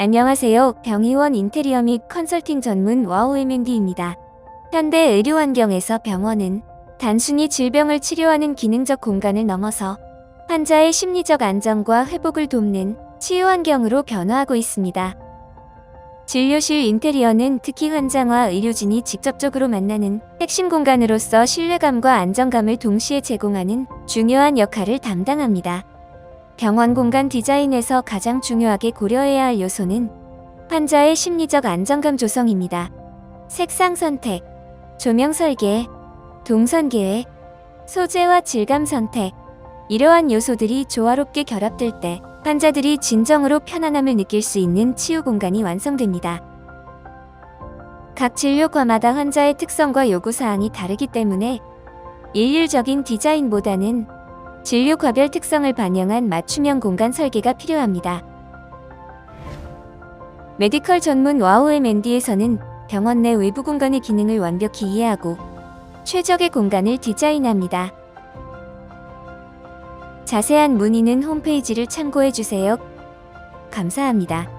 안녕하세요. 병의원 인테리어 및 컨설팅 전문 와우 MND입니다. 현대 의료 환경에서 병원은 단순히 질병을 치료하는 기능적 공간을 넘어서 환자의 심리적 안정과 회복을 돕는 치유 환경으로 변화하고 있습니다. 진료실 인테리어는 특히 환자와 의료진이 직접적으로 만나는 핵심 공간으로서 신뢰감과 안정감을 동시에 제공하는 중요한 역할을 담당합니다. 병원 공간 디자인에서 가장 중요하게 고려해야 할 요소는 환자의 심리적 안정감 조성입니다. 색상 선택, 조명 설계, 동선 계획, 소재와 질감 선택. 이러한 요소들이 조화롭게 결합될 때 환자들이 진정으로 편안함을 느낄 수 있는 치유 공간이 완성됩니다. 각 진료과마다 환자의 특성과 요구사항이 다르기 때문에 일률적인 디자인보다는 진료과별 특성을 반영한 맞춤형 공간 설계가 필요합니다. 메디컬 전문 와우 M&D에서는 병원 내 외부 공간의 기능을 완벽히 이해하고 최적의 공간을 디자인합니다. 자세한 문의는 홈페이지를 참고해 주세요. 감사합니다.